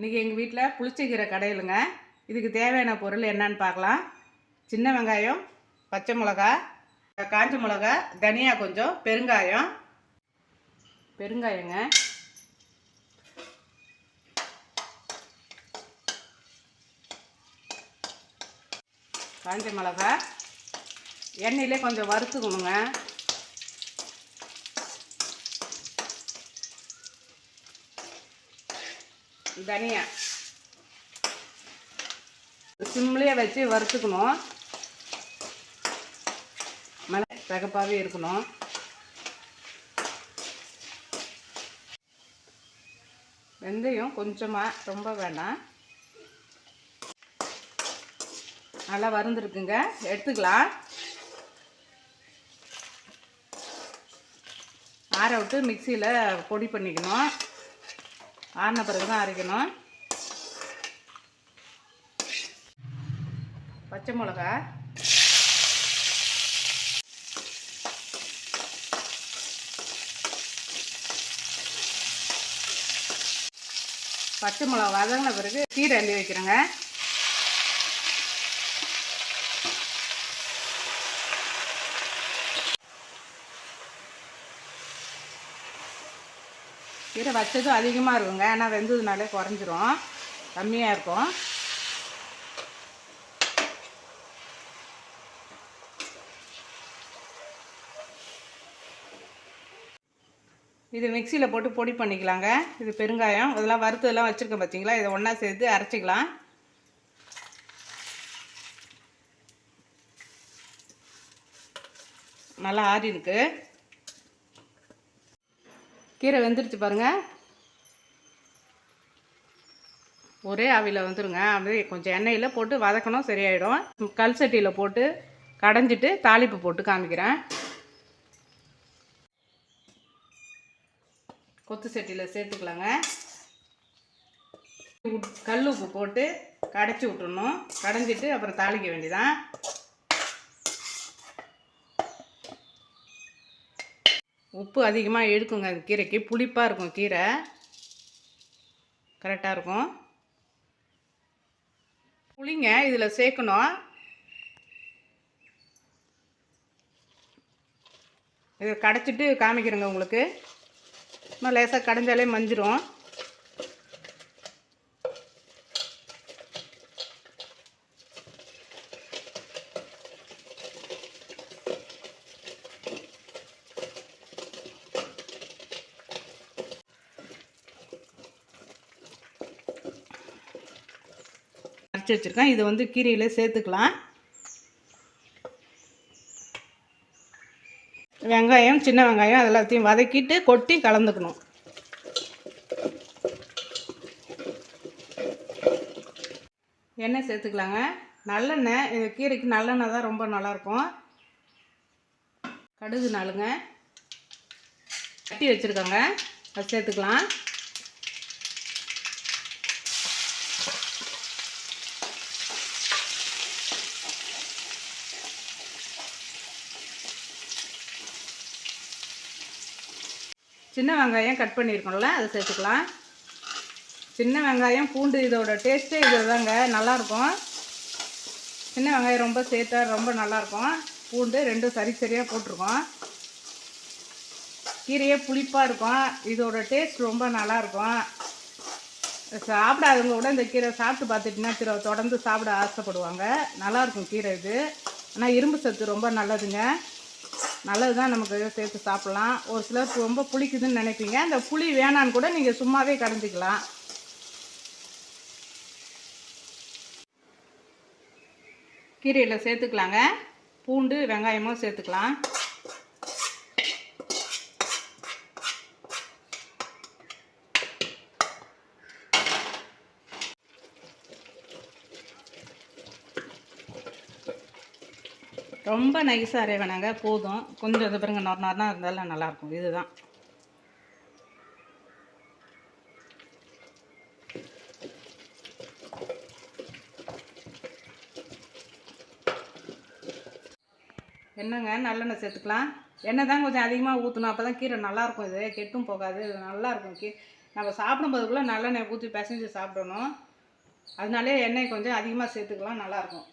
இன்றைக்கி எங்கள் வீட்டில் புளிச்சக்கீரை கடையிலுங்க. இதுக்கு தேவையான பொருள் என்னன்னு பார்க்கலாம். சின்ன வெங்காயம் பச்சை மிளகா காஞ்ச மிளகா தனியா கொஞ்சம் பெருங்காயம். பெருங்காயங்க. காஞ்ச மிளகா. எண்ணெயிலே கொஞ்சம் வறுத்துக்கணுங்க. தனியா. சிம்லேயே வச்சு வறுத்துக்கணும். மிளகு சகப்பாகவே இருக்கணும். வெந்தயம் கொஞ்சமாக ரொம்ப வேண்டாம் நல்லா வறுந்துருக்குங்க. எடுத்துக்கலாம். ஆற விட்டு மிக்சியில் பொடி பண்ணிக்கணும். ஆறின பிறகு தான் அரைக்கணும். பச்சை மிளகா. பச்சை மிளகா வதங்கின பிறகு கீரை அள்ளி வைக்கிறேங்க. கீரை வச்சதும் அதிகமாக இருக்குங்க. ஆனால் வெந்ததுனாலே குறைஞ்சிரும். கம்மியாக இருக்கும். இது மிக்சியில் போட்டு பொடி பண்ணிக்கலாங்க. இது பெருங்காயம். இதெல்லாம் வறுத்ததெல்லாம் வச்சுருக்கேன் பார்த்தீங்களா இதை ஒன்றா சேர்த்து அரைச்சிக்கலாம். நல்லா ஆறி இருக்குது கீரை வெந்துருச்சு பாருங்கள் ஒரே ஆவியில் வந்துருங்க. அப்படியே கொஞ்சம் எண்ணெயில் போட்டு வதக்கணும் சரியாயிடும். கல் சட்டியில் போட்டு கடைஞ்சிட்டு தாளிப்பு போட்டு காமிக்கிறேன். கொத்து சட்டியில் சேர்த்துக்கலாங்க. கல் உப்பு போட்டு கடைச்சி விட்டுணும் கடைஞ்சிட்டு அப்புறம் தாளிக்க வேண்டியதான் உப்பு அதிகமாக எடுக்குங்க. அது கீரைக்கு புளிப்பாக இருக்கும் கீரை. கரெக்டாக இருக்கும். புளிங்க இதில் சேர்க்கணும். இதை கடைச்சிட்டு காமிக்கிறேங்க உங்களுக்கு. இன்னும் லேசாக கடைஞ்சாலே மஞ்சிரும். அரைச்சி வச்சுருக்கேன். இது வந்து கீரையில் சேர்த்துக்கலாம். வெங்காயம் சின்ன வெங்காயம் அது எல்லாத்தையும் வதக்கிட்டு கொட்டி கலந்துக்கணும். எண்ணெய் சேர்த்துக்கலாங்க. நல்லெண்ணெய் இந்த கீரைக்கு நல்லெண்ணெய் தான் ரொம்ப நல்லாயிருக்கும். கடுகு நாளுங்க. கட்டி வச்சுருக்கோங்க. அது சேர்த்துக்கலாம். சின்ன வெங்காயம் கட் பண்ணியிருக்கோம்ல அதை சேர்த்துக்கலாம். சின்ன வெங்காயம் பூண்டு இதோட டேஸ்ட்டே இது தாங்க நல்லாயிருக்கும். சின்ன வெங்காயம் ரொம்ப சேர்த்தா ரொம்ப நல்லாயிருக்கும். பூண்டு ரெண்டும் சரி சரியாக போட்டிருக்கோம். கீரையே புளிப்பாக இருக்கும். இதோட டேஸ்ட் ரொம்ப நல்லாயிருக்கும். சாப்பிடாதவங்க கூட இந்த கீரை சாப்பிட்டு பார்த்துட்டிங்கன்னா திரு தொடர்ந்து சாப்பிட ஆசைப்படுவாங்க. நல்லாயிருக்கும் கீரை இது. ஆனால் இரும்பு சத்து ரொம்ப நல்லதுங்க. நல்லது தான் நமக்கு சேர்த்து சாப்பிட்லாம். ஒரு சிலருக்கு ரொம்ப புளிக்குதுன்னு நினைப்பீங்க. அந்த புளி வேணான்னு கூட நீங்கள் சும்மாவே கடைஞ்சிக்கலாம் கீரையில் சேர்த்துக்கலாங்க. பூண்டு வெங்காயமும் சேர்த்துக்கலாம். ரொம்ப நைஸாக அரைய வேணாங்க போதும். கொஞ்சம் இது பாருங்க நொறு நொரனா இருந்தாலும் நல்லாயிருக்கும். இதுதான். என்னங்க? நல்லெண்ணெய் சேர்த்துக்கலாம். எண்ணெய் தான் கொஞ்சம் அதிகமாக ஊற்றணும் அப்போ தான் கீரை நல்லாயிருக்கும் இது. கெட்டும் போகாது. இது நல்லாயிருக்கும். கீ நம்ம சாப்பிடும்போதுக்குள்ளே நல்லெண்ணெய் ஊற்றி பிசைஞ்சு சாப்பிடணும். அதனாலே எண்ணெய் கொஞ்சம் அதிகமாக சேர்த்துக்கலாம். நல்லாயிருக்கும்.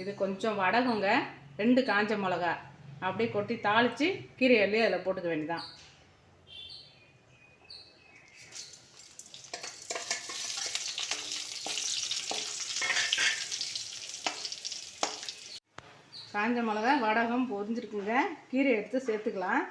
இது கொஞ்சம் வடகுங்க ரெண்டு காஞ்ச மிளகா. அப்படியே கொட்டி தாளித்து கீரை அள்ளி அதில் போட்டுக்க வேண்டியதான் காஞ்ச மிளகா வடகம் பொரிஞ்சிருக்குங்க. கீரை எடுத்து சேர்த்துக்கலாம்.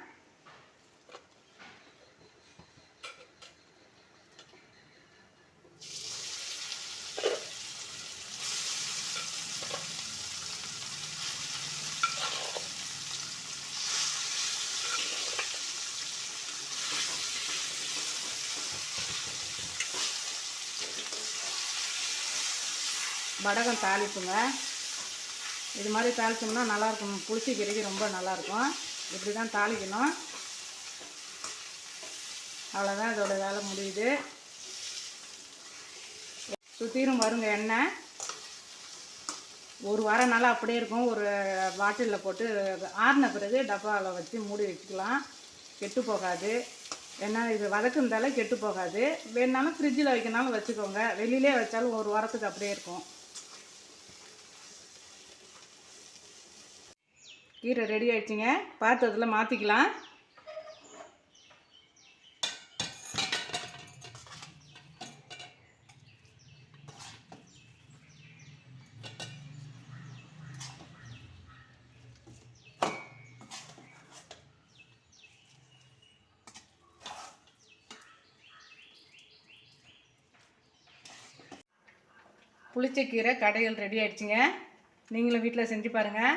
வடகம் தாளிப்புங்க. இது மாதிரி தாளித்தோம்னா நல்லாயிருக்கும் புளிச்சி கீரைக்கு ரொம்ப நல்லாயிருக்கும் இப்படி தான் தாளிக்கணும். அவ்வளோதான் இதோடய வேலை முடியுது. சுற்றிலும் வருங்க எண்ணெய். ஒரு வாரம் நாளாக அப்படியே இருக்கும். ஒரு பாட்டிலில் போட்டு ஆறின பிறகு டப்பாவில் வச்சு மூடி வச்சுக்கலாம். கெட்டு போகாது. ஏன்னா இது வதக்குந்தால கெட்டு போகாது. வேணாலும் ஃப்ரிட்ஜில் வைக்கணாலும் வச்சுக்கோங்க. வெளியிலே வச்சாலும் ஒரு வாரத்துக்கு அப்படியே இருக்கும். கீரை ரெடி ஆயிடுச்சுங்க. பாத்திரத்தில் மாற்றிக்கலாம் புளிச்சக்கீரை கடைகள் ரெடி ஆயிடுச்சுங்க. நீங்களும் வீட்டில் செஞ்சு பாருங்கள்